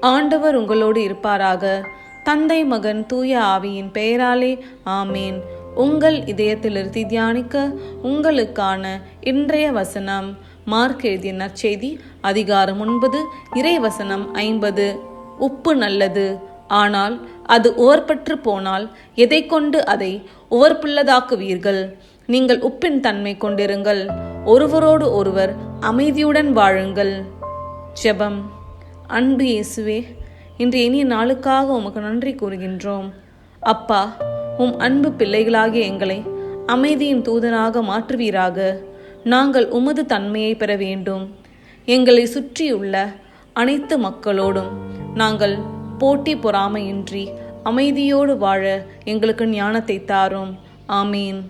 ஆண்டவர் உங்களோடு இருப்பாராக. தந்தை மகன் தூய ஆவியின் பெயராலே ஆமேன். உங்கள் இதயத்திலிருந்து தியானிக்க உங்களுக்கான இன்றைய வசனம் மார்க் எழுதிய நற்செய்தி அதிகாரம் ஒன்பது இறை வசனம் ஐம்பது. உப்பு நல்லது ஆனால் அது உவர்பற்று போனால் எதை கொண்டு அதை உவர்ப்புள்ளதாக்குவீர்கள்? நீங்கள் உப்பின் தன்மை கொண்டிருங்கள். ஒருவரோடு ஒருவர் அமைதியுடன் வாழுங்கள். ஜெபம். அன்பு இயேசுவே இன்று இனிய நாளுக்காக உமக்கு நன்றி கூறுகின்றோம். அப்பா உம் அன்பு பிள்ளைகளாகிய எங்களை அமைதியின் தூதனாக மாற்றுவீராக. நாங்கள் உமது தன்மையை பெற வேண்டும். எங்களை சுற்றியுள்ள அனைத்து மக்களோடும் நாங்கள் போட்டி பொறாமையின்றி அமைதியோடு வாழ எங்களுக்கு ஞானத்தை தாரும். ஆமீன்.